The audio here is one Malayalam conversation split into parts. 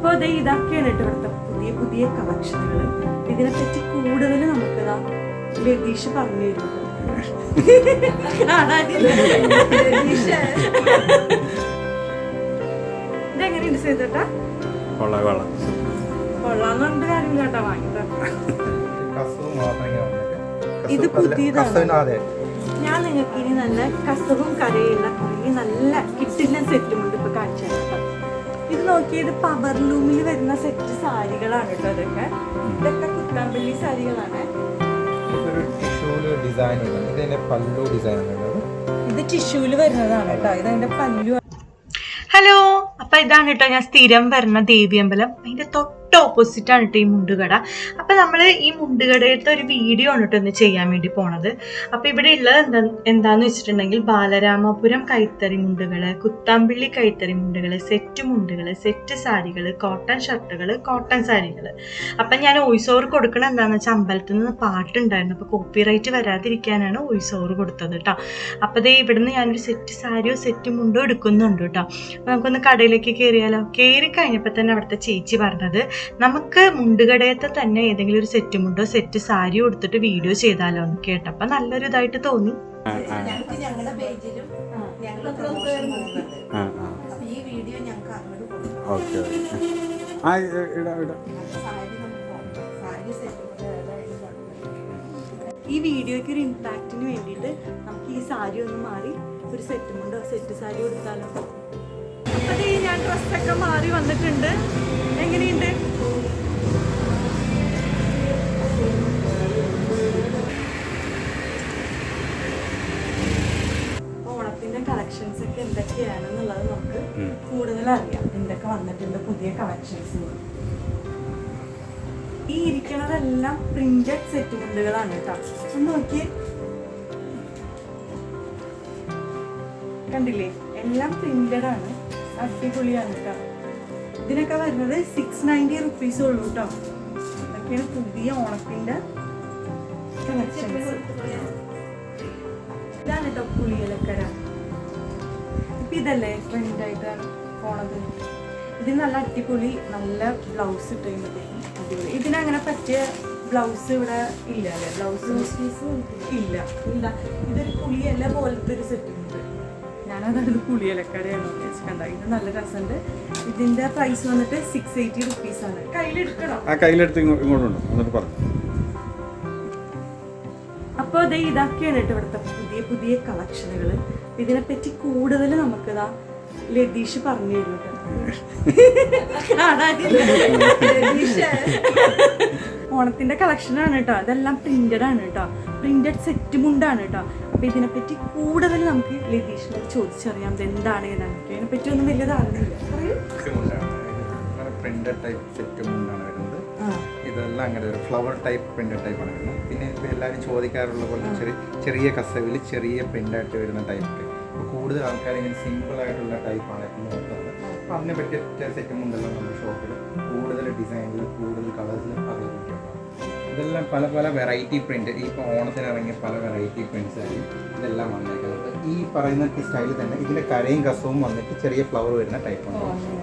അപ്പോൾ അത് ഇതൊക്കെയാണ് കേട്ടോ ഇവിടുത്തെ പുതിയ പുതിയ കളക്ഷനുകൾ. ഇതിനെപ്പറ്റി കൂടുതൽ നമുക്കിതാ രതീഷ് പറഞ്ഞു തരുന്നത്. രതീഷ്. ഇതെങ്ങനെയുണ്ട് സേതേട്ടാ? കൊള്ളാം കൊള്ളാം. കൊള്ളാന്ന് പറഞ്ഞിട്ട് കാര്യമില്ല കേട്ടോ വാങ്ങിട്ടോ കസവ് മാത്രം ഇങ്ങനെ ഇത് പുതിയതാണ്. അതെ ഞാൻ നിങ്ങൾക്ക് ഇനി നല്ല കസവും കരയുള്ള കുറേ നല്ല കിട്ടില്ല സെറ്റും നോക്കിയത് പവർ ലൂമിൽ വരുന്ന സെറ്റ് സാരികളാണ് കേട്ടോ അതൊക്കെ. ഇതൊക്കെ കുത്താമ്പള്ളി സാരികളാണ്. ഇത് ടിഷ്യൂൽ വരുന്നതാണ് കേട്ടോ ഇത് അതിന്റെ പല്ലു ഹലോ അപ്പൊ ഇതാണ് കേട്ടോ ഞാൻ സ്ഥിരം വരുന്ന ദേവിയമ്പലം അതിന്റെ തൊട്ട് ഓപ്പോസിറ്റ് ആണ് കേട്ടോ ഈ മുണ്ടുകട. അപ്പൊ നമ്മൾ ഈ മുണ്ടുകടയിലത്തെ ഒരു വീഡിയോ ആണ് കേട്ടോ ഒന്ന് ചെയ്യാൻ വേണ്ടി പോണത്. അപ്പൊ ഇവിടെ ഉള്ളത് എന്താ എന്താന്ന് വെച്ചിട്ടുണ്ടെങ്കിൽ ബാലരാമപുരം കൈത്തറി മുണ്ടുകൾ കുത്താമ്പിള്ളി കൈത്തറി മുണ്ടുകൾ സെറ്റ് മുണ്ടുകൾ സെറ്റ് സാരികൾ കോട്ടൺ ഷർട്ടുകൾ കോട്ടൺ സാരികൾ. അപ്പൊ ഞാൻ വോയിസ് ഓവർ കൊടുക്കണ എന്താന്ന് വെച്ചാൽ അമ്പലത്തിൽ നിന്ന് പാട്ടുണ്ടായിരുന്നു. അപ്പൊ കോപ്പിറൈറ്റ് വരാതിരിക്കാനാണ് വോയിസ് ഓവർ കൊടുത്തത് കേട്ടോ അപ്പൊ ദേ ഇവിടുന്ന് ഞാനൊരു സെറ്റ് സാരിയോ സെറ്റ് മുണ്ടോ എടുക്കുന്നുണ്ട് കേട്ടോ അപ്പൊ നമുക്കൊന്ന് കടയിലേക്ക് കയറിയാലോ കയറി കഴിഞ്ഞപ്പോൾ തന്നെ അവിടുത്തെ ചേച്ചി പറഞ്ഞത് നമുക്ക് മുണ്ടുകടയത്തെ തന്നെ ഏതെങ്കിലും ഒരു സെറ്റ് മുണ്ടോ സെറ്റ് സാരിയോ എടുത്തിട്ട് വീഡിയോ ചെയ്താലോ എന്ന് കേട്ടപ്പോൾ നല്ലൊരു ഇതായിട്ട് തോന്നി. ഞങ്ങളുടെ പേജിലും ഈ വീഡിയോ ഞങ്ങൾക്ക് അങ്ങോട്ട് ഓക്കെ ആ ഇടാ ഇടാം. ഈ വീഡിയോയ്ക്ക് ഒരു ഇമ്പാക്റ്റിന് വേണ്ടിയിട്ട് നമുക്ക് ഈ സാരി ഒന്ന് മാറി ഒരു സെറ്റ് മുണ്ടോ സെറ്റ് സാരി കൊടുത്താലോ ഞാൻ ഡ്രസ്സൊക്കെ മാറി വന്നിട്ടുണ്ട്. എങ്ങനെയുണ്ട്? ഓണത്തിന്റെ കളക്ഷൻസ് ഒക്കെ എന്തൊക്കെയാണെന്നുള്ളത് നമുക്ക് കൂടുതൽ അറിയാം എന്തൊക്കെ വന്നിട്ടുണ്ട്? പുതിയ കളക്ഷൻസ് ഈ ഇരിക്കണതെല്ലാം പ്രിന്റഡ് സെറ്റ് മുണ്ടുകളാണ് കേട്ടോ. ഒന്ന് നോക്കിയേ. കണ്ടില്ലേ? എല്ലാം പ്രിന്റഡ് ആണ്. അടിപൊളിയാണ് കേട്ടോ. ഇതിനൊക്കെ വരുന്നത് സിക്സ് നയന്റി റുപ്പീസ് ഉള്ളൂ കേട്ടോ ഇതൊക്കെയാണ് പുതിയ ഓണത്തിന്റെ കളക്ഷൻസ് ഇതാണ് കേട്ടോ പുളിയിലക്കര. ഇപ്പൊ ഇതല്ലേ ട്രെൻഡ് ആയിട്ട് പോണത്? ഇതിന് നല്ല അടിപൊളി നല്ല ബ്ലൗസ് ഇട്ട് കഴിയുമ്പോഴത്തേക്കും അടിപൊളി. ഇതിനങ്ങനെ പറ്റിയ ബ്ലൗസ് ഇവിടെ ഇല്ല അല്ലേ? ബ്ലൗസ് ഇല്ല. ഇല്ല ഇതൊരു പുളിയല്ല പോലത്തെ ഒരു സെറ്റ് ഉണ്ട്. ഞാനത് പുളിയിലക്കടയാണ് ഉദ്ദേശിക്കണ്ട ഇത് നല്ല രസമുണ്ട്. ഇതിന്റെ പ്രൈസ് വന്നിട്ട് സിക്സ് എയ്റ്റി റുപ്പീസ് ആണ്. കയ്യിലെടുക്കണം? ആ കയ്യിലെടുത്ത് ഇങ്ങോട്ടുണ്ട് എന്നിട്ട് പറഞ്ഞു അപ്പോൾ ദേ ഇതൊക്കെയാണ് കേട്ടോ ഇവിടുത്തെ പുതിയ പുതിയ കളക്ഷനുകൾ ഇതിനെപ്പറ്റി കൂടുതൽ നമുക്കിതാ ലതീഷ് പറഞ്ഞു തരുന്നുണ്ട്. ഓണത്തിന്റെ കളക്ഷനാണ് കേട്ടോ. അതെല്ലാം പ്രിന്റഡ് ആണ് കേട്ടോ. പ്രിന്റഡ് സെറ്റ് മുണ്ടാണ് കേട്ടോ. അപ്പൊ ഇതിനെപ്പറ്റി കൂടുതൽ നമുക്ക് ലതീഷിനോട് ചോദിച്ചറിയാം. ഇത് എന്താണ് നമുക്ക് ഇതിനെപ്പറ്റി ഒന്നും വലിയ ധാരണയില്ല. ടൈപ്പ് സെറ്റ് മുണ്ടാണ് വരുന്നത്. ഇതെല്ലാം അങ്ങനെ ഒരു ഫ്ലവർ ടൈപ്പ് പ്രിന്റഡ് ടൈപ്പാണ് വരുന്നത്. പിന്നെ ഇപ്പോൾ എല്ലാവരും ചോദിക്കാറുള്ള പോലെ ചെറിയ ചെറിയ കസവിൽ ചെറിയ പ്രിന്റായിട്ട് വരുന്ന ടൈപ്പ് അപ്പോൾ കൂടുതൽ ആൾക്കാർ ഇങ്ങനെ സിമ്പിൾ ആയിട്ടുള്ള ടൈപ്പാണ് നോക്കുന്നത്. അപ്പോൾ അതിനെ പറ്റിയ സെറ്റ് മുണ്ടെല്ലാം നമ്മുടെ ഷോപ്പിൽ കൂടുതൽ ഡിസൈനിൽ കൂടുതൽ കളേഴ്സിൽ ഉണ്ടാവും ഇതെല്ലാം പല പല വെറൈറ്റി പ്രിന്റ് ഇപ്പോൾ ഓണത്തിന് ഇറങ്ങിയ പല വെറൈറ്റി പ്രിന്റ്സ് ആയിരിക്കും ഇതെല്ലാം വന്നേക്കുന്നത്. ഈ പറയുന്ന സ്റ്റൈൽ തന്നെ ഇതിന്റെ കരയും കസവും വന്നിട്ട് ചെറിയ ഫ്ലവർ വരുന്ന ടൈപ്പ്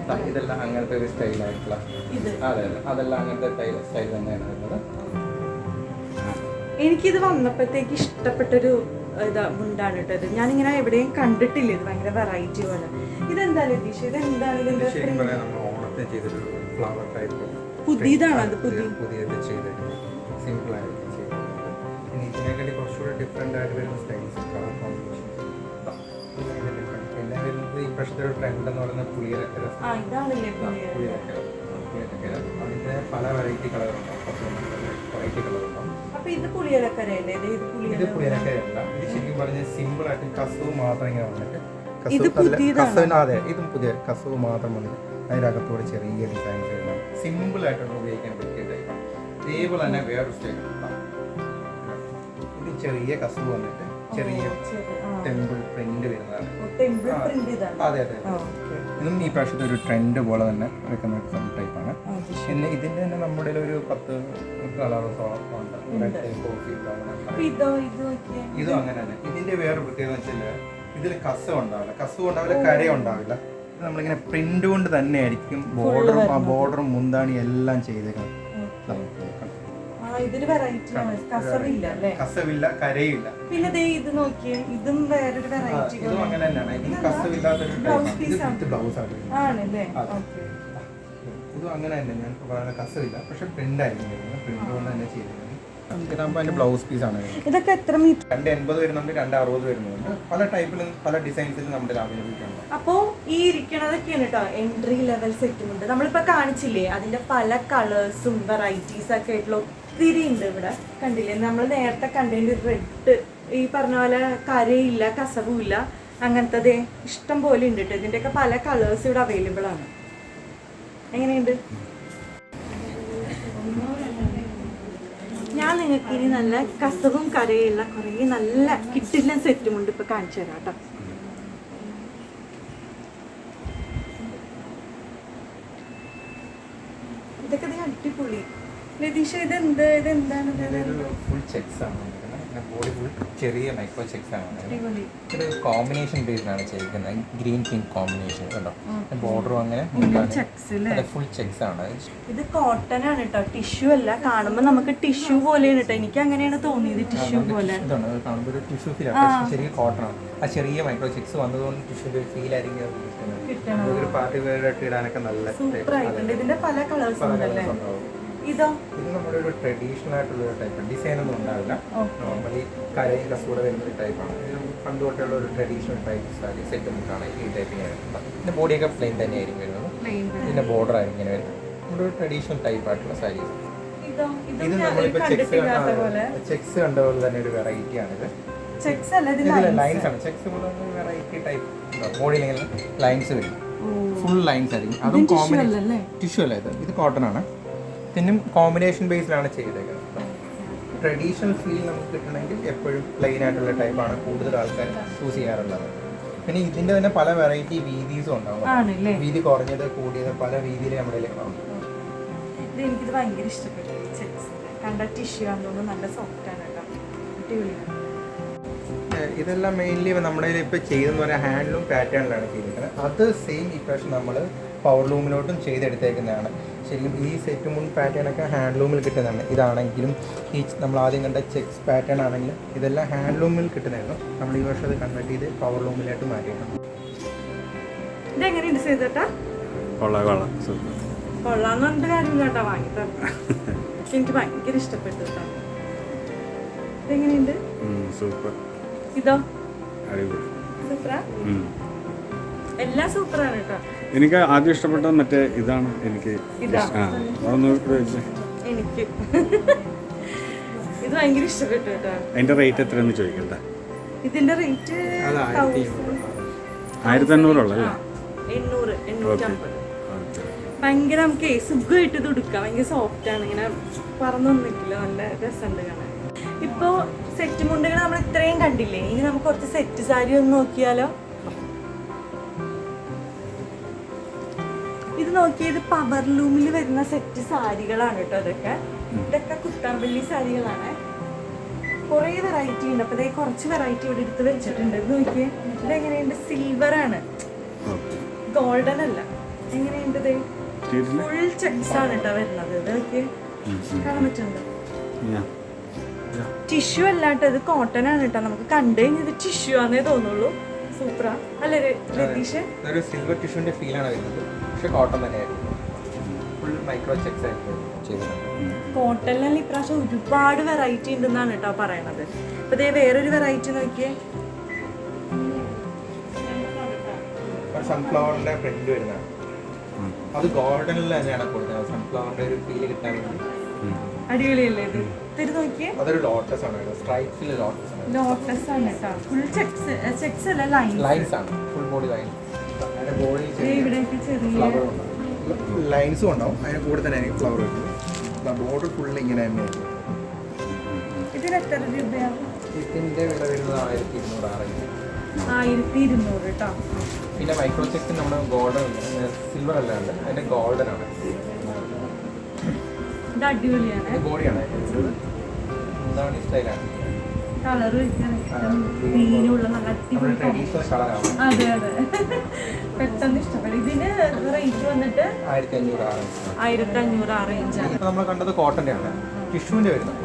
ദാ ഇതെല്ലാം അങ്ങനത്തെ ഒരു സ്റ്റൈലായിട്ടുള്ള അതെ അതെ. അതെല്ലാം അങ്ങനത്തെ സ്റ്റൈൽ സ്റ്റൈൽ തന്നെയാണ് വരുന്നത്. എനിക്കിത് വന്നപ്പോഴത്തേക്ക് ഇഷ്ടപ്പെട്ടൊരു ഇതാ മുണ്ടാണ് കേട്ടോ ഇത്. ഞാനിങ്ങനെ എവിടെയും കണ്ടിട്ടില്ല. ഇത് ഭയങ്കര വെറൈറ്റി പോലെ. ഇതെന്താ ലതീഷ് ഇത് എന്താണ് ഇത് ഇതിന്റെ ചെയ്തൊരു ഫ്ലവർ ടൈപ്പ് പുതിയതാണ് അത് പുതിയ? പുതിയത് ചെയ്തിട്ട് ഇനി ഇതിനെക്കാട്ടി കുറച്ചുകൂടി ഡിഫറെന്റ് ആയിട്ട് വരുന്ന സ്റ്റൈൽസ് കളർ കോമ്പിനേഷൻസ് പിന്നെ വരുന്നത് ഈ പ്രശ്നത്തിൽ ഒരു ട്രെൻഡ് എന്ന് പറയുന്നത് പുളിയിലക്കര അതിന്റെ പല വെറൈറ്റി കളറുണ്ടാവും വെറൈറ്റി ഇത് പുളിയിലക്കരയല്ല ഇത് ഇത് ശരിക്കും പറഞ്ഞ സിമ്പിൾ ആയിട്ട് കസവ് മാത്രം ഇങ്ങനെ വന്നിട്ട്? കസവിന് അതെ ഇതും പുതിയ കസവ് മാത്രം വന്നിട്ട് അതിന്റെ അകത്തൂടെ ചെറിയ ഡിസൈൻസ് സിമ്പിൾ ആയിട്ടാണ് ഉപയോഗിക്കാൻ പറ്റിയ ടൈപ്പ് ഇതേപോലെ തന്നെ വേറൊരു സ്റ്റൈൽ ചെറിയ കസവ് വന്നിട്ട് ചെറിയ ടെമ്പിൾ പ്രിന്റ് വരുന്നതാണ്. അതെ അതെ ഇതും ഈ പ്രാവശ്യത്തെ ഒരു ട്രെൻഡ് പോലെ തന്നെ വെക്കുന്ന ഒരു ടൈപ്പാണ്. പിന്നെ ഇതിന്റെ തന്നെ നമ്മുടെ ഒരു പത്ത് കളറോളം ഉണ്ട്. ഉണ്ട്. കോഫി ഇതോ അങ്ങനെ തന്നെ. ഇതിന്റെ വേറെ പ്രത്യേകത വെച്ചാൽ ഇതിൽ കസവ് ഉണ്ടാവില്ല. കസവ് ഉണ്ടാവില്ല കര ഉണ്ടാവില്ല. നമ്മളിങ്ങനെ പ്രിന്റ് കൊണ്ട് തന്നെ ആയിരിക്കും ബോർഡറും ആ ബോർഡറും മുന്താണി എല്ലാം ചെയ്തേക്കണം ആ ഇതിൽ വെറൈറ്റി കസവില്ല അല്ലേ? കസവില്ല കരയില്ല. പിന്നെ ദേ ഇത് നോക്കിയേ ഇതും വേറൊരു ആ, വെറൈറ്റി ഇതും അങ്ങനെ തന്നെയാണ് കസവില്ലാത്തൊരു ആണ്. ബ്ലൗസ് ആണ്. ആണല്ലേ. ഓക്കെ. ഇതും അങ്ങനെ തന്നെ ഞാൻ കസവില്ല. പക്ഷെ പ്രിന്റ് ആയിരുന്നു പ്രിന്റ് കൊണ്ട് തന്നെ ഇതാകുമ്പോൾ അതിന്റെ ബ്ലൗസ് പീസ് ആണ്. ഇതൊക്കെ എത്ര മീറ്റർ? രണ്ട് എൺപത് വരുന്നുണ്ട് രണ്ട് അറുപത് വരുന്നുണ്ട്. പല ടൈപ്പിലും പല ഡിസൈൻസിലും നമ്മുടെ അവൈലബിലിറ്റി ഉണ്ട്. അപ്പോ ഈ ഇരിക്കണതൊക്കെയാണ് കേട്ടോ എൻട്രി ലെവൽ സെറ്റും ഉണ്ട്. നമ്മളിപ്പോ കാണിച്ചില്ലേ? അതിന്റെ പല കളേഴ്സും വെറൈറ്റീസ് ഒക്കെ ആയിട്ടുള്ള ഒത്തിരി ഉണ്ട് ഇവിടെ. കണ്ടില്ലേ? നമ്മൾ നേരത്തെ കണ്ടതിന്റെ റെഡ് ഈ പറഞ്ഞ പോലെ കരയില്ല കസവുമില്ല അങ്ങനത്തെ ദേ ഇഷ്ടം പോലെ ഉണ്ട് കേട്ടോ ഇതിന്റെയൊക്കെ പല കളേഴ്സ് ഇവിടെ അവൈലബിൾ ആണ്. എങ്ങനെയുണ്ട്? ഞാൻ നിങ്ങൾക്ക് ഇനി നല്ല കസവും കരയുള്ള കുറേ നല്ല കിട്ടില്ല സെറ്റും ഉണ്ട് ഇപ്പൊ കാണിച്ചു തരാം കേട്ടോ ഇതൊക്കെ അടിപൊളി. ലതീഷ ഇതെന്ത്? ഇതെന്താണ്? ഇത്? ഫുൾ ചെക്സ് ആണ് ബോഡി ഫുൾ ചെറിയ മൈക്രോ ചെക്സ് ആണ് വന്നിരിക്കുന്നത്. കോമ്പിനേഷൻ ബേസ്ഡാണ് ചെയ്തിരിക്കുന്നത്. ഗ്രീൻ പിങ്ക് കോമ്പിനേഷൻ കണ്ടോ? ബോർഡറും അങ്ങനെ ഫുൾ ചെക്സ് ആണ്. ഇത് കോട്ടൺ ആണ് കേട്ടോ ടിഷ്യൂ അല്ല. കാണുമ്പോൾ നമുക്ക് ടിഷ്യൂ പോലെയാണ് കേട്ടോ എനിക്ക് അങ്ങനെയാണ് തോന്നിയത് ടിഷ്യൂ പോലെ. കാണുമ്പോൾ ഒരു ടിഷ്യൂ ഫീൽ ശരിക്കും ചെറിയ കോട്ടൺ ആണ്. ആ ചെറിയ മൈക്രോ ചെക്സ് വന്നതുകൊണ്ട് ടിഷ്യൂ ഫീൽ ആയിരിക്കും കിട്ടുന്നത്. പാർട്ടി വെയർ ആയിട്ട് ഇടാനൊക്കെ നല്ല സൂപ്പർ ആയിട്ടുണ്ട്. ഇതിന്റെ പല കളേഴ്സ് ഉണ്ടല്ലേ. ഇതോ? ഇത് നമ്മുടെ ഒരു ട്രഡീഷണൽ ആയിട്ടുള്ള ഒരു ടൈപ്പ് ഡിസൈൻ ഒന്നും ഉണ്ടാവില്ല. നോർമലി കരയും കസൂടെ വരുന്ന ഒരു ടൈപ്പാണ് പണ്ട് തൊട്ടുള്ള ഒരു ട്രഡീഷണൽ ടൈപ്പ് സാരി സെറ്റ് നമുക്കാണ് ഈ ടൈപ്പിന് വരുന്നത് ഇതിന്റെ ബോഡിയൊക്കെ പ്ലെയിൻ തന്നെയായിരിക്കും വരുന്നത്. ഇതിന്റെ ബോർഡർ ആയിരിക്കും ഇങ്ങനെ വരുന്നത്. നമ്മുടെ ഒരു ട്രഡീഷണൽ ടൈപ്പ് ആയിട്ടുള്ള സാരി. ഇത്? നമ്മളിപ്പോ ചെക്സ് പോലെ. ചെക്സ് കണ്ട പോലെ തന്നെ ഒരു വെറൈറ്റി ആണിത്. ചെക്സ് അല്ല ലൈൻസ് ആണ്. ചെക്സ് പോലെ വെറൈറ്റി ടൈപ്പ് ബോഡിയിൽ ലൈൻസ് വരും. ഫുൾ ലൈൻസ് ആയിരിക്കും. അതും കോമ്പിനേഷൻ ടിഷ്യൂ അല്ല ഇത്. ഇത് കോട്ടൺ ആണ്. പിന്നെ കോമ്പിനേഷൻ ബേസിലാണ് ചെയ്തേക്കുന്നത്. ട്രഡീഷണൽ ഫീൽ നമുക്ക് കിട്ടണമെങ്കിൽ എപ്പോഴും പ്ലെയിൻ ആയിട്ടുള്ള ടൈപ്പാണ് കൂടുതൽ ആൾക്കാർ ചൂസ് ചെയ്യാറുള്ളത്. പിന്നെ ഇതിന്റെ തന്നെ പല വെറൈറ്റി വീതീസും ഉണ്ടാവും. വീതി കുറഞ്ഞത് കൂടിയത് പല രീതിയിൽ നമ്മുടെ ലഭ്യമാണ് ഇത് എനിക്കിത് ഭയങ്കര ഇഷ്ടപ്പെട്ടു. ചെക്സ് കണ്ട ടിഷ്യൂ ആണെന്ന് നല്ല സോഫ്റ്റ് ആണ് കേട്ടോ. ഇതെല്ലാം മെയിൻലി നമ്മുടെ ഇപ്പോൾ ചെയ്തെന്ന് പറയാൻ ഹാൻഡ്ലൂം പാറ്റേണിലാണ് ചെയ്തിരിക്കുന്നത് അത് സെയിം ഇപ്രാവശ്യം നമ്മൾ പവർ ലൂമിലോട്ടും ചെയ്തെടുത്തേക്കുന്നതാണ്. ശരിക്കും ഈ സെറ്റ് മൂന്ന് പാറ്റേണൊക്കെ ഹാൻഡ്ലൂമിൽ കിട്ടുന്നതാണ്. ഇതാണെങ്കിലും ഈ നമ്മൾ ആദ്യം കണ്ട ചെക്സ് പാറ്റേൺ ആണെങ്കിലും ഇതെല്ലാം ഹാൻഡ്ലൂമിൽ കിട്ടുന്നതായിരുന്നു. നമ്മൾ ഈ വർഷം അത് കൺവേർട്ട് ചെയ്ത് പവർ ലൂമിലായിട്ട് മാറ്റിയിട്ടുണ്ട്. ഇതെങ്ങനെയുണ്ട് ചെയ്തേട്ടാ കൊള്ളാം കൊള്ളാം. സൂപ്പർ. കൊള്ളാന്ന് പറഞ്ഞിട്ട് കാര്യം കേട്ടോ. വാങ്ങി തരണം എനിക്ക് ഭയങ്കര ഇഷ്ടപ്പെട്ടു കേട്ടോ. ഇതെങ്ങനെയുണ്ട്? സൂപ്പർ. ഇതോ? അടിപൊളി. സൂപ്പറാ. എല്ലാം സൂപ്പറാണ് കേട്ടോ. എനിക്ക് ആദ്യം ഇഷ്ടപ്പെട്ട മറ്റേ ഇതാണ് എനിക്ക് എനിക്ക്. ഇത് ഭയങ്കര ഇഷ്ടപ്പെട്ടു കേട്ടോ. അതിന്റെ റേറ്റ് എത്രയെന്ന് ചോദിക്കണ്ട ഇതിന്റെ റേറ്റ് ആയിരത്തി അഞ്ഞൂറുള്ളല്ലേ എണ്ണൂറ് എണ്ണൂറ്റമ്പത്. ഭയങ്കര നമുക്ക് സുഖമായിട്ട് ഇത് ഉടുക്കാം. ഭയങ്കര സോഫ്റ്റ് ആണ്. ഇങ്ങനെ പറന്നു നിൽക്കില്ല നല്ല രസമുണ്ട് കാണാൻ. ഇപ്പോൾ സെറ്റ് മുണ്ടുകൾ നമ്മൾ ഇത്രയും കണ്ടില്ലേ? ഇനി നമുക്ക് കുറച്ച് സെറ്റ് സാരി ഒന്ന് നോക്കിയാലോ? ഇത് നോക്കിയത് പവർ ലൂമിൽ വരുന്ന സെറ്റ് സാരികളാണ് കേട്ടോ അതൊക്കെ ഇതൊക്കെ കുത്താമ്പള്ളി സാരികളാണ്. കുറേ വെറൈറ്റി ഉണ്ട്. അപ്പൊ കുറച്ച് വെറൈറ്റി ഇവിടെ എടുത്ത് വെച്ചിട്ടുണ്ട്. ഇത് നോക്കിയേ ഇതെങ്ങനെയുണ്ട്? സിൽവർ ആണ്. ഗോൾഡൻ അല്ല. എങ്ങനെയുണ്ട് ഇത് ഫുൾ ചെക്സ് ആണ് കേട്ടോ വരുന്നത്. ഇത് നോക്കിയേ കാണാൻ പറ്റുന്നുണ്ടോ? ടിഷ്യൂ അല്ലാട്ടോ ഇത് കോട്ടൺ ആണ് കേട്ടോ. നമുക്ക് കണ്ടു കഴിഞ്ഞത് ടിഷ്യൂ ആണെന്നേ തോന്നുള്ളൂ. സൂപ്പറാ അല്ലേ രതീഷ്? ഒരു സിൽവർ ടിഷ്യൂവിന്റെ ഫീലാണ് വരുന്നത്. പക്ഷേ കോട്ടൺ തന്നെയായിരുന്നു. ഫുൾ മൈക്രോ ചെക്സ് ഇപ്രാവശ്യം ഒരുപാട് വെറൈറ്റി ഉണ്ടെന്നാണ് കേട്ടോ പറയണത്. അപ്പൊ ദേ വേറൊരു വെറൈറ്റി നോക്കിയേ. സൺഫ്ലവറിന്റെ പ്രിന്റ് വരുന്നതാണ്. അത് ഗോൾഡനിൽ തന്നെയാണ് കൊടുക്കുന്നത്. സൺഫ്ലവറിന്റെ ഒരു ഫീൽ കിട്ടാൻ വേണ്ടി. അടിപൊളിയല്ലേ ഇത്? നോക്കിയേ. അതൊരു ലോട്ടസ് ആണ് സ്ട്രൈപ്സിൽ ലോട്ടസ് ആണ്. ലോട്ടസ് ആണ് കേട്ടോ. ഫുൾ ചെക്സ് ചെക്സ് അല്ല ലൈൻസ് ലൈൻസ് ആണ്. ഫുൾ ബോഡി ലൈൻ ലൈൻസും ഉണ്ടാവും. അതിന് കൂടെ തന്നെ എനിക്ക് ഫ്ലവർ കിട്ടും. ബോർഡർ ഫുൾ ഇങ്ങനെ തന്നെ ഇതിന് ഇതിന്റെ വില വരുന്നത് ആയിരത്തി ഇരുന്നൂറ് ആയിരത്തി ഇരുന്നൂറ് കേട്ടോ. പിന്നെ മൈക്രോ ചെക്സ് നമ്മുടെ ഗോൾഡൻ സിൽവർ അല്ലാണ്ട് അതിന്റെ ഗോൾഡൻ ആണ്. അടിപൊളിയാണ്. ബോഡിയാണ് ഈ സ്റ്റൈലാണ് കളർ മീനുള്ള നല്ല അടിപൊളി അതെ അതെ. പെട്ടെന്ന് ഇഷ്ടപ്പെടും ഇതിന് റേറ്റ് വന്നിട്ട് ആയിരത്തി അഞ്ഞൂറ് ആ റേഞ്ചാണ് നമ്മൾ കണ്ടത് കോട്ടന്റെ ആണ്. ടിഷ്യൂവിന്റെ വരുന്നത്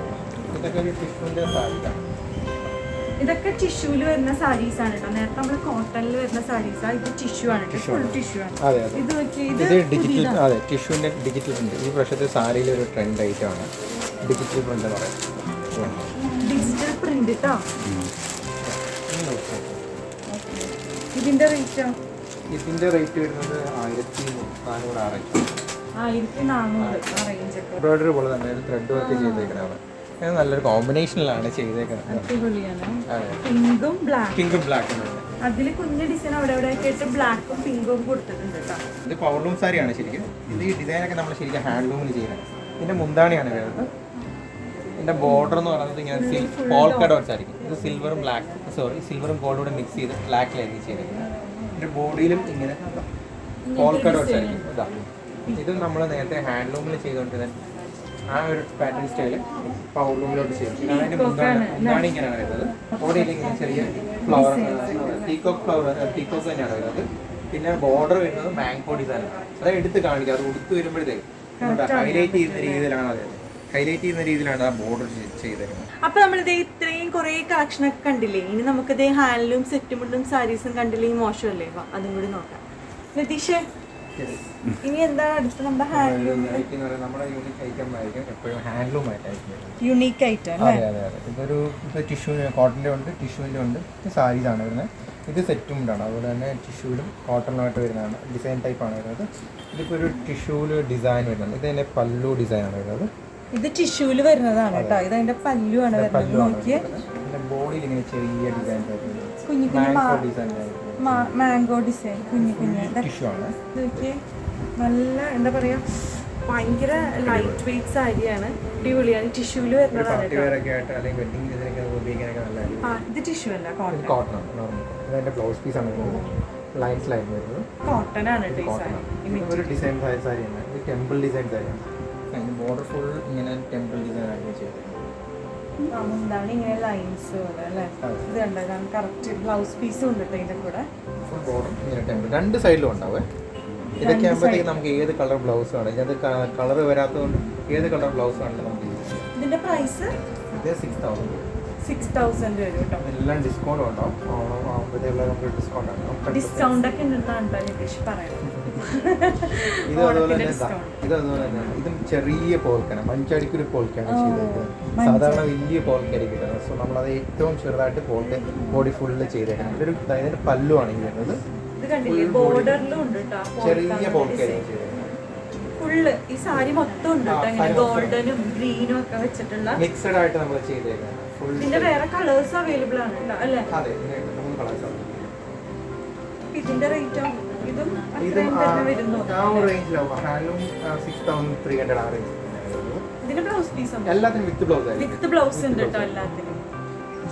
ഇതൊക്കെ ഒരു ടിഷ്യൂവിന്റെ സാരിയാണ് ഇതൊക്കെ ടിഷ്യൂൽ വരുന്ന സാരീസ് ആണ് കേട്ടോ നേരത്തെ നമ്മൾ കോട്ടണിൽ വരുന്ന സാരീസ് ഇത് ടിഷ്യൂ ആണ് ഫുൾ ടിഷ്യൂ ആണ്. ഇത് ഇത് ഡിജിറ്റൽ അതെ ടിഷ്യൂവിന്റെ ഡിജിറ്റൽ പ്രിന്റ് ഈ വർഷത്തെ സാരിയിലെ ഒരു ട്രെൻഡ് ഐറ്റം ആണ് ഡിജിറ്റൽ പ്രിന്റ് പറയാം പ്രിന്റ് കേട്ടോ ഇതിന്റെ റേറ്റോ? ഇതിന്റെ റേറ്റ് വരുന്നത് ആയിരത്തി നാനൂറ് ആ ആയിരത്തി നാനൂറ് ആ റേഞ്ച് ഒക്കെ. എംബ്രോയിഡറി പോലെ തന്നെ ഒരു ത്രെഡ് വർക്ക് ചെയ്തേക്കുന്നതാണ് നല്ലൊരു കോമ്പിനേഷനിലാണ് ചെയ്തേക്കുന്നത് അടിപൊളിയാണ്. പിങ്കും ബ്ലാക്ക് പിങ്കും ബ്ലാക്കും ഉണ്ട് അതിൽ കുഞ്ഞ് ഡിസൈൻ അവിടെ ഒക്കെ ആയിട്ട് ബ്ലാക്കും പിങ്കും കൊടുത്തിട്ടുണ്ട് കേട്ടോ ഇത് പവർലൂം സാരിയാണ് ശരിക്കും. ഇത് ഈ ഡിസൈനൊക്കെ നമ്മൾ ശരിക്കും ഹാൻഡ്ലൂമിൽ ചെയ്യുന്നത് ഇതിന്റെ മുന്താണിയാണ് വരുന്നത്. ഇതിന്റെ ബോർഡർ എന്ന് പറയുന്നത് ഇങ്ങനെ പോൾക്കട വെച്ചായിരിക്കും ആയിരിക്കും. ഇത് സിൽവറും ബ്ലാക്ക് സോറി സിൽവറും ഗോൾഡും കൂടെ മിക്സ് ചെയ്ത് ബ്ലാക്ക് ലൈനിൽ ചെയ്തിരിക്കുന്നത് ഇതിന്റെ ബോഡിയിലും ഇങ്ങനെ പോൾക്കട വെച്ചായിരിക്കും ആയിരിക്കും. ഇതാ. ഇത് നമ്മൾ നേരത്തെ ഹാൻഡ്ലൂമിൽ ചെയ്തുകൊണ്ടിരുന്ന ആ ഒരു പാറ്റേൺ സ്റ്റൈൽ പൗർലൂമിലോട്ട് ചെയ്യും അതിന്റെ മുന്താണി മുന്താണി ഇങ്ങനെയാണ് വരുന്നത്. ബോഡിയിൽ ഇങ്ങനെ ചെറിയ ഫ്ലവർ പീക്കോക്ക് ഫ്ലവർ പീക്കോക്ക് തന്നെയാണ് വരുന്നത്. പിന്നെ ബോർഡർ വരുന്നത് മാങ്കോ ഡിസൈനാണ് അത് എടുത്ത് കാണിക്കുക അത് ഉടുത്ത് വരുമ്പോഴത്തേക്ക് ഹൈലൈറ്റ് ചെയ്യുന്ന രീതിയിലാണ് അത് ഹൈലൈറ്റ് ചെയ്യുന്ന രീതിയിലാണ് ആ ബോർഡർ ചെയ്തിരുന്നത് അപ്പൊ നമ്മളിത് ഇത്രയും കുറെ കളക്ഷൻ ഒക്കെ കണ്ടില്ലേ? ഇനി നമുക്ക് നമുക്കിത് ഹാൻഡ്ലൂം സെറ്റും മുണ്ടും സാരീസും കണ്ടില്ലേ? മോശമല്ലേ അതും കൂടി നോക്കാം. നിതീഷ് ഇനി എന്താ അടുത്ത നമ്മുടെ ഹാൻഡ്ലൂം നമ്മുടെ യൂണിക് ഐറ്റം ആയിരിക്കും എപ്പോഴും ഹാൻഡ്ലൂം ആയിട്ടായിരിക്കും ആയിട്ട് അല്ലേ? അതെ അതെ അതെ. ഇതൊരു ടിഷ്യൂ കോട്ടന്റെ ഉണ്ട് ടിഷ്യൂവിന്റെ ഉണ്ട്. ഇത് സാരീസാണ് വരുന്നത്. ഇത് സെറ്റും ഉണ്ടാണ് അതുപോലെ തന്നെ ടിഷ്യൂലും കോട്ടണുമായിട്ട് വരുന്നതാണ്. ഡിസൈൻ ടൈപ്പാണ് വരുന്നത്. ഇതിപ്പോൾ ഒരു ടിഷ്യൂവിൽ ഡിസൈൻ വരുന്നുണ്ട്. ഇത് തന്നെ പല്ലു ഡിസൈനാണ് വരുന്നത്. ഇത് ടിഷ്യൂൽ വരുന്നതാണ് കേട്ടോ. ഇത് അതിന്റെ പല്ലുവാണ് വരുന്നത്. നോക്കിയേ. കുഞ്ഞു കുഞ്ഞു മാംഗോ ഡിസൈൻ കുഞ്ഞു കുഞ്ഞു നോക്കിയേ. നല്ല എന്താ പറയാ ഭയങ്കര ലൈറ്റ് വെയിറ്റ് സാരിയാണ്. അടിപൊളിയാണ്. ടിഷ്യൂൽ വരുന്നതാണ് ഇത് ടിഷ്യൂ അല്ല കോട്ടൺ കോട്ടൺ ബ്ലൗസ് പീസ് ആണ് ലൈൻസ് ലൈൻ വരുന്നത്. കോട്ടൺ ആണ് ഒരു ഡിസൈൻ സാരി ആണ്. ഇത് ടെമ്പിൾ ഡിസൈൻ സാരിയാണ്. അതിന് ബോർഡർ ഫുൾ ഇങ്ങനെ ടെമ്പിൾ ഡിസൈൻ ആയിട്ട് ചെയ്തത് ഇങ്ങനെ ലൈൻസ് പോലെ അല്ലേ? അതെ. ഇത് കണ്ടതാണ് കറക്റ്റ് ബ്ലൗസ് പീസും ഉണ്ട് കേട്ടോ ഇതിന്റെ കൂടെ. ഫുൾ ബോർഡർ ഇങ്ങനെ ടെമ്പിൾ രണ്ട് സൈഡിലും ഉണ്ടാവേ. ഇതൊക്കെ ആകുമ്പോഴത്തേക്ക് നമുക്ക് ഏത് കളർ ബ്ലൗസ് ആണ് ഇതിനകത്ത് കളർ വരാത്തതുകൊണ്ട് ഏത് കളർ ബ്ലൗസ് ആണെങ്കിലും നമുക്ക് ഇതിന്റെ പ്രൈസ് ഇത് സിക്സ് തൗസൻഡ് സിക്സ് തൗസൻഡ് വരും കേട്ടോ. എല്ലാം ഡിസ്കൗണ്ട് ഉണ്ടാവും. ഓണം ആകുമ്പോഴത്തേക്കുള്ള നമുക്ക് ഡിസ്കൗണ്ട് ആണ് ഡിസ്കൗണ്ട് ഒക്കെ ഉണ്ടെന്നാണ് കേട്ടോ നിതീഷ് പറയുന്നത്. ഇത് അതുപോലെ തന്നെ ഇത് അതുപോലെ തന്നെ. ഇതും ചെറിയ പോൽക്കന മഞ്ചടിക്കൊരു ഒരു പോൽക്കാണ് ചെയ്തേക്കുന്നത്. സാധാരണ വലിയ പോൾക്കാരി കിട്ടുന്നത്. സോ നമ്മളത് ഏറ്റവും ചെറുതായിട്ട് പോൾക്ക് ബോഡി ഫുള്ള് ചെയ്തേക്കണം. ഇതൊരു ഇതിന്റെ പല്ലുമാണ് ഈ വരുന്നത്. ചെറിയ ചെയ്തേക്കുന്നത്. ഫുള്ള് ഈ സാരി മൊത്തം ഉണ്ട്. ഗോൾഡനും ഗ്രീനും ഒക്കെ വെച്ചിട്ടുള്ള മിക്സഡ് ആയിട്ട് നമ്മൾ ചെയ്തേക്കാം ഇതിന്റെ വേറെ കളേഴ്സ് അവൈലബിൾ ആണ് അല്ലേ? അതെ കളേഴ്സ് ഇതിന്റെ റേറ്റോ ഇതും ആ ഒരു റേഞ്ചിലാവും handloom six thousand three hundred ആ റേഞ്ച് എല്ലാത്തിനും വിത്ത് ബ്ലൗസ് വിത്ത് ബ്ലൗസ് ഉണ്ട് കേട്ടോ എല്ലാത്തിനും?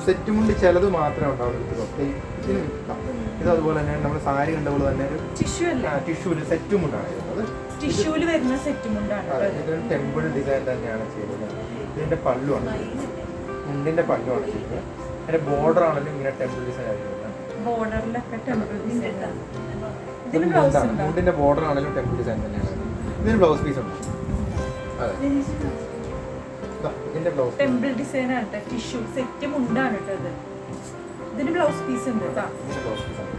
സെറ്റ് മുണ്ട് ചിലത് മാത്രമേ ഉണ്ടാവുള്ളൂ വിത്ത് ബ്ലൗസ് ഇതിന് ഇത് അതുപോലെ തന്നെ നമ്മൾ സാരി കണ്ട പോലെ തന്നെ ഒരു ടിഷ്യൂ അല്ലേ? ടിഷ്യൂൽ സെറ്റും ഉണ്ടാണ് വരുന്നത്. ടിഷ്യൂൽ വരുന്ന സെറ്റും മുണ്ടാണ് അതെ, ഇതൊരു ടെമ്പിൾ ഡിസൈൻ തന്നെയാണ് ചെയ്തത് ഇതിന്റെ പല്ലുമാണ് മുണ്ടിന്റെ പല്ലുമാണ് ചെയ്തത് അതിന്റെ ബോർഡർ ആണെങ്കിലും ഇങ്ങനെ ടെമ്പിൾ ഡിസൈൻ ആയിരിക്കും ബോർഡറിലൊക്കെ ടെമ്പിൾ ഡിസൈൻ ഇതിന് മുണ്ടിന്റെ ബോർഡർ ആണെങ്കിലും ടെമ്പിൾ ഡിസൈൻ തന്നെയാണ്. ഇതിന് ബ്ലൗസ് പീസ് ഉണ്ട്? അതെ. ഇതിന്റെ ബ്ലൗസ് ടെമ്പിൾ ഡിസൈൻ ആണ് കേട്ടോ ടിഷ്യൂ സെറ്റ് മുണ്ടാണ് കേട്ടോ ഇത്. ഇതിന് ബ്ലൗസ് പീസ് ഉണ്ട് കേട്ടോ. ബ്ലൗസ് പീസ് ആണ്.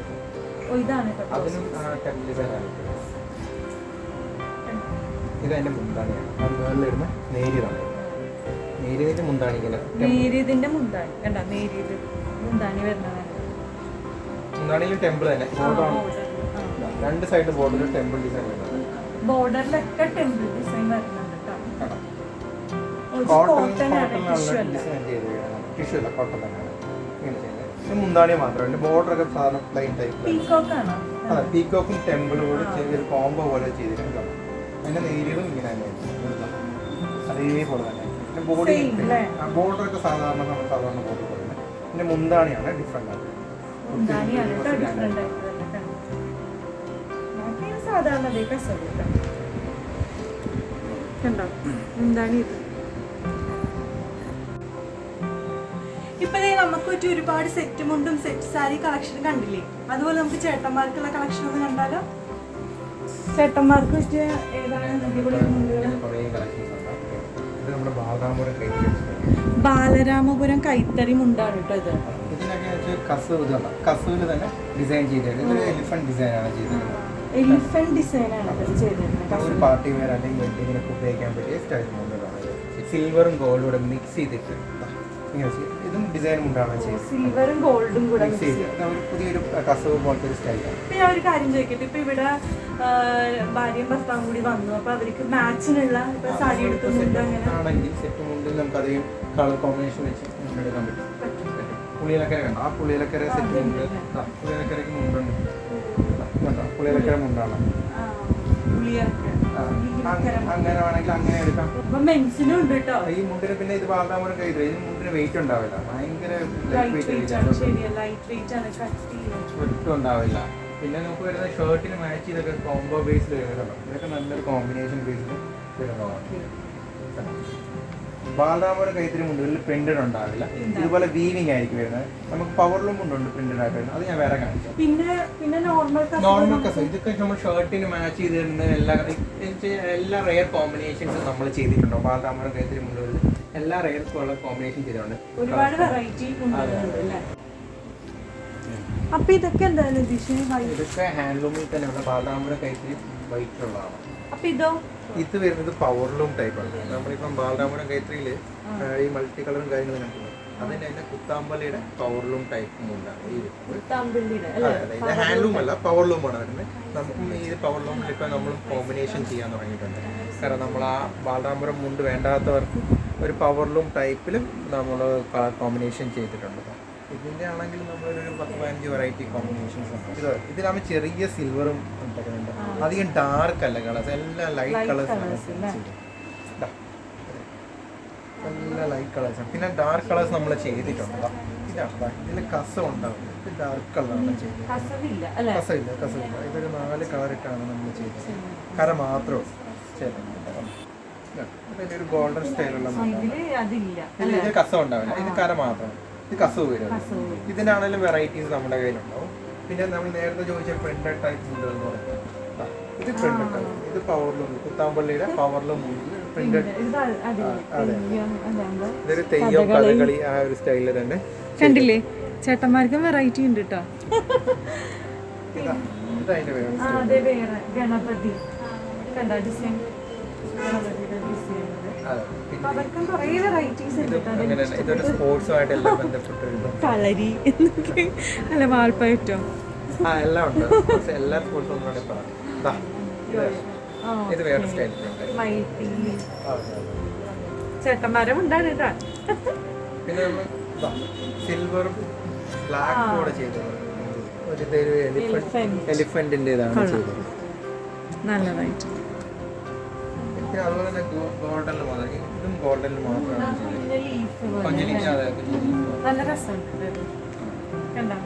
ഓ ഇതാണ് കേട്ടോ blouse അതിനും ടെമ്പിൾ ഡിസൈൻ ആണ്. ഇത് അതിന്റെ മുന്താണിയാണ്. ആ മുകളിൽ ഇടുന്ന നേരിയതാണ്. നേരിയതിന്റെ മുന്താണി ഇങ്ങനെ നേരിയതിന്റെ മുന്താണി. കണ്ട? നേരിയത് മുന്താണി വരുന്നതാണ് മുന്താണിയിൽ ടെമ്പിൾ തന്നെ. രണ്ട് സൈഡ് ബോർഡറിൽ ടെമ്പിൾ ഡിസൈൻ വരുന്നത് ബോർഡറിലൊക്കെ ടെമ്പിൾ ഡിസൈൻ വരുന്നുണ്ട് ടിഷ്യൂ അല്ല? കോട്ടൺ തന്നെയാണ്. മുന്താണി മാത്രമല്ല ബോർഡർ ഒക്കെ സാധാരണ പ്ലെയിൻ ടൈപ്പ് അതെ പീക്കോക്കും ടെമ്പിളും കൂടി ചെറിയൊരു കോംബോ പോലെ ചെയ്തിട്ടുണ്ട് അതിന്റെ നേരിയതും ഇങ്ങനെ തന്നെ അതേപോലെ തന്നെ പിന്നെ ബോഡി? ബോർഡർ ഒക്കെ സാധാരണ നമ്മൾ സാധാരണ ബോർഡർ പോലെ തന്നെ. പിന്നെ മുന്താണിയാണ് ഡിഫറെന്റ് ആണ് കസവ് കേട്ടോ കണ്ടോ? എന്താണ് ഇത്? ഇപ്പൊ ദേ നമുക്ക് പറ്റി ഒരുപാട് സെറ്റ് മുണ്ടും സെറ്റ് സാരി കളക്ഷൻ കണ്ടില്ലേ? അതുപോലെ നമുക്ക് ചേട്ടന്മാർക്കുള്ള കളക്ഷൻ ഒന്ന് കണ്ടാലോ? ചേട്ടന്മാർക്ക് പറ്റിയ ഏതാണ് ബാലരാമപുരം കൈത്തറി മുണ്ടാണ് കേട്ടോ ഇത്. ഇതിനൊക്കെ വെച്ച് കസവ് കസവിൽ തന്നെ ഡിസൈൻ ചെയ്തത് എലിഫന്റ് ഡിസൈനാണ് ചെയ്തേക്കുന്നത് എലിഫന്റ് ഡിസൈനാണ് ചെയ്തിരുന്നത്. പാർട്ടി വെയർ അല്ലെങ്കിൽ വെഡിങ്ങിനൊക്കെ ഉപയോഗിക്കാൻ പറ്റിയ സ്റ്റൈൽ മുണ്ടുകളാണ് സിൽവറും ഗോൾഡും കൂടെ മിക്സ് ചെയ്തിട്ട്. ഇതും ഡിസൈൻ മുണ്ടാണ് സിൽവറും ഗോൾഡും കൂടെ മിക്സ് ചെയ്ത്. ഒരു പുതിയൊരു കസവ് പോലത്തെ ഒരു സ്റ്റൈലാണ് ഇപ്പൊ ഞാൻ ഒരു കാര്യം ചോദിക്കട്ടെ? ഇപ്പൊ ഇവിടെ ഭാര്യയും ഭർത്താവും കൂടി വന്നു. അപ്പൊ അവർക്ക് മാച്ചിനുള്ള സാരി എടുക്കുന്നുണ്ട് അങ്ങനെ? ആണെങ്കിൽ സെറ്റ് മുണ്ടിൽ നമുക്ക് അധികം കളർ കോമ്പിനേഷൻ വെച്ച് എടുക്കാൻ പറ്റും. പുളിയിലക്കര കണ്ടോ? ആ പുളിയിലക്കര സെറ്റ് മുണ്ട് പുളിയിലക്കരക്ക് മുമ്പുണ്ട് മുണ്ടുണ്ട് കണ്ടോ പുളിയൊക്കെ അങ്ങനെ വേണമെങ്കിൽ അങ്ങനെ എടുക്കാം. ഈ മുണ്ടിന് പിന്നെ ഇത് ബാലതാമരം കൈ ഈ മുണ്ടിന് വെയിറ്റ് ഉണ്ടാവില്ല. ഭയങ്കര വെയിറ്റ് ഉണ്ടാവില്ല. പിന്നെ നമുക്ക് വരുന്ന ഷർട്ടിന് മാച്ച് ചെയ്തൊക്കെ കോംബോ ബേസിൽ വരുന്നുണ്ടോ. ഇതൊക്കെ നല്ലൊരു കോമ്പിനേഷൻ ബേസിൽ വരുന്നതാണ്. ബാലരാമപുരം കൈത്തിരി മുണ്ടുകളിൽ പ്രിന്റഡ് ഉണ്ടാവില്ല. ഇതുപോലെ വീവിങ് ആയിരിക്കും വരുന്നത്. നമുക്ക് പവർലും മുണ്ടുണ്ട് പ്രിന്റഡ് ആയിട്ട് വരുന്നത്. അത് ഞാൻ വേറെ കാണിച്ചു പിന്നെ പിന്നെ നോർമൽ നോർമൽ കസ ഇതൊക്കെ നമ്മൾ ഷർട്ടിന് മാച്ച് ചെയ്ത് തരുന്ന എല്ലാ എല്ലാ റെയർ കോമ്പിനേഷൻസും നമ്മൾ ചെയ്തിട്ടുണ്ടോ? ബാലരാമപുരം കൈത്തിരി മുണ്ടുകളിൽ എല്ലാ റെയർ കോമ്പിനേഷൻ ചെയ്തിട്ടുണ്ട്. ഒരുപാട് വെറൈറ്റി ഉണ്ട് അല്ലേ? അപ്പൊ ഇതൊക്കെ എന്താണ് ഇതൊക്കെ ഹാൻഡ്ലൂമിൽ തന്നെയുള്ള ബാലരാമപുരം കൈത്തിരി വൈറ്റ് ഉള്ളതാണ്. അപ്പൊ ഇതോ? ഇത് വരുന്നത് പവർലൂം ടൈപ്പാണ് നമ്മളിപ്പം ബാലരാമപുരം കൈത്രിയിൽ ഈ മൾട്ടി കളറും കാര്യങ്ങളും കണ്ടിട്ടുണ്ട് അതിന്റെ തന്നെ കുത്താമ്പലയുടെ പവർലൂം ടൈപ്പ് മുണ്ടാണ് ഹാൻഡ്ലൂം അല്ല? പവർലൂം ആണ് വരുന്നത്. നമുക്കും ഈ പവർലൂമിൽ ഇപ്പം നമ്മൾ കോമ്പിനേഷൻ ചെയ്യാൻ തുടങ്ങിയിട്ടുണ്ട്. കാരണം നമ്മൾ ആ ബാലരാമപുരം മുണ്ട് വേണ്ടാത്തവർക്ക് ഒരു പവർലൂം ടൈപ്പിലും നമ്മൾ കളർ കോമ്പിനേഷൻ ചെയ്തിട്ടുണ്ട്. ഇതിന്റെ ആണെങ്കിൽ നമ്മളൊരു പത്ത് പതിനഞ്ച് വെറൈറ്റി കോമ്പിനേഷൻസ് ഉണ്ട്. ഇത് ഇതിലാകുമ്പോൾ ചെറിയ സിൽവറും ഉണ്ടാക്കുന്നുണ്ട് അധികം ഡാർക്ക് അല്ല കളേഴ്സ് എല്ലാ ലൈറ്റ് കളേഴ്സ് എല്ലാ ലൈറ്റ് കളേഴ്സ് പിന്നെ ഡാർക്ക് കളേഴ്സ് നമ്മൾ ചെയ്തിട്ടുണ്ട്. ഇതിൽ ഇതാണ്. ഇതിൽ കസം ഉണ്ടാവും. ഇത് ഡാർക്ക് കളറാണ് ചെയ്തത്. കസവില്ല കസമില്ല ഇതൊരു നാല് കളറിട്ടാണ് നമ്മൾ ചെയ്തത്. കര മാത്രമേ ഇതിന്റെ ഒരു ഗോൾഡൻ സ്റ്റൈലുള്ള ഇത് കസം ഉണ്ടാവില്ല. ഇത് കര മാത്രം ഇത് കസവ് വരും. ഇതിനാണെങ്കിലും വെറൈറ്റീസ് നമ്മുടെ കയ്യിലുണ്ടാവും. പിന്നെ നമ്മൾ നേരത്തെ ചോദിച്ച പ്രിന്റഡ് ടൈപ്പ് മുണ്ടുകൾ എന്ന് പറയുന്നത് ഇത് പ്രിന്റ് ഇത് പവറിലും കുത്താമ്പള്ളിയുടെ പവറിലും പ്രിന്റ് അതെ ഇതൊരു തെയ്യം കഥകളി. ആ ഒരു സ്റ്റൈലിൽ തന്നെ. കണ്ടില്ലേ? ചേട്ടന്മാർക്കും വെറൈറ്റി ഉണ്ട് കേട്ടോ ഗണപതി. കണ്ട ഡിസൈൻ ഗണപതിയുടെ ഡിസൈൻ കളരി എന്നൊക്കെ. അല്ല വാൾപ്പയറ്റോ ആ എല്ലാം ഉണ്ട്. എല്ലാ സ്പോർട്സും ഇത് വേറെ സ്റ്റൈലിലുണ്ട്. ചേട്ടന്മാരും ഉണ്ടാണ് കേട്ടോ പിന്നെ സിൽവറും ബ്ലാക്കും കൂടെ ചെയ്തത്. ഒരു എലിഫന്റിന്റെ ഇതാണ് ചെയ്തത്. നല്ലതായിട്ട് അതുപോലെ തന്നെ ഗോൾഡനിൽ മാത്രം. ഇതും ഗോൾഡനിൽ മാത്രമാണ് നല്ല രസമുണ്ട്. കണ്ടോ?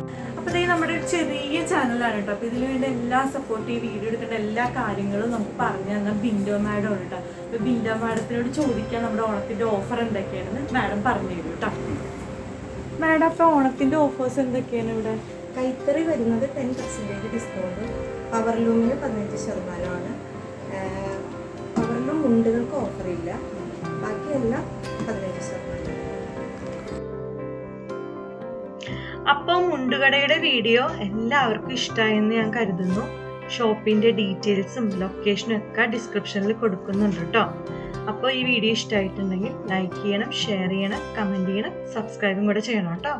അപ്പൊ ദേ നമ്മുടെ ഒരു ചെറിയ ചാനലാണ് കേട്ടോ അപ്പൊ ഇതിന് വേണ്ടി എല്ലാ സപ്പോർട്ട് ഈ വീഡിയോ എടുക്കേണ്ട എല്ലാ കാര്യങ്ങളും നമുക്ക് പറഞ്ഞു തന്ന ബിൻഡോ മാഡം ഉണ്ട് കേട്ടോ അപ്പൊ ബിൻഡോ മാഡത്തിനോട് ചോദിക്കാൻ നമ്മുടെ ഓണത്തിന്റെ ഓഫർ എന്തൊക്കെയാണെന്ന് മാഡം പറഞ്ഞു തരും കേട്ടോ മാഡം അപ്പൊ ഓണത്തിന്റെ ഓഫേഴ്സ് എന്തൊക്കെയാണ് ഇവിടെ? കൈത്തറി വരുന്നത് ടെൻ പെർസെന്റേജ് ഡിസ്കൗണ്ട് പവർ ലൂമിന് പതിനഞ്ച് ശതമാനമാണ്. പവർ ലൂം മുണ്ടുകൾക്ക് ഓഫറില്ല ബാക്കിയെല്ലാം പതിനഞ്ച് ശതമാനം. അപ്പോൾ മുണ്ടുകടയുടെ വീഡിയോ എല്ലാവർക്കും ഇഷ്ടമായെന്ന് ഞാൻ കരുതുന്നു. ഷോപ്പിന്റെ ഡീറ്റെയിൽസും ലൊക്കേഷനും ഒക്കെ ഡിസ്ക്രിപ്ഷനിൽ കൊടുക്കുന്നുണ്ട് കേട്ടോ. അപ്പോൾ ഈ വീഡിയോ ഇഷ്ടമായിട്ടുണ്ടെങ്കിൽ ലൈക്ക് ചെയ്യണം ഷെയർ ചെയ്യണം കമന്റ് ചെയ്യണം സബ്സ്ക്രൈബും കൂടെ ചെയ്യണം കേട്ടോ.